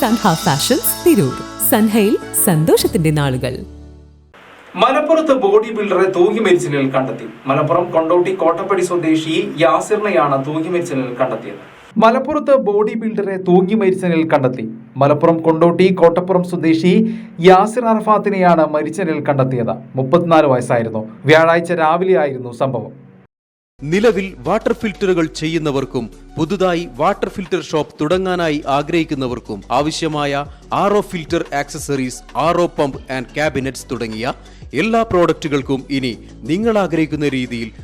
Sanha fashions Tirur. സൻഹയിൽ സന്തോഷത്തിന്റെ നാളുകൾ. മലപ്പുറത്ത് ബോഡി ബിൽഡറെ തൂങ്ങി മരിച്ച നിലയിൽ കണ്ടെത്തി. മലപ്പുറം കൊണ്ടോട്ടി കോട്ടപ്പടി സ്വദേശി യാസിറിനെയാണ് തൂങ്ങി മരിച്ച നിലയിൽ കണ്ടെത്തിയത്. മലപ്പുറത്ത് ബോഡി ബിൽഡറെ തൂങ്ങി മരിച്ച നിലയിൽ കണ്ടെത്തി. മലപ്പുറം കൊണ്ടോട്ടി കോട്ടപ്പുറം സ്വദേശി യാസിർ അറഫാത്തിനെയാണ് മരിച്ച നിലയിൽ കണ്ടെത്തിയത്. മുപ്പത്തിനാല് വയസ്സായിരുന്നു. വ്യാഴാഴ്ച രാവിലെയായിരുന്നു സംഭവം. നിലവിൽ വാട്ടർ ഫിൽറ്ററുകൾ ചെയ്യുന്നവർക്കും പുതുതായി വാട്ടർ ഫിൽറ്റർ ഷോപ്പ് തുടങ്ങാനായി ആഗ്രഹിക്കുന്നവർക്കും ആവശ്യമായ R O filter accessories R O pump and cabinets തുടങ്ങിയ എല്ലാ പ്രോഡക്റ്റുകൾക്കും ഇനി നിങ്ങൾ ആഗ്രഹിക്കുന്ന രീതിയിൽ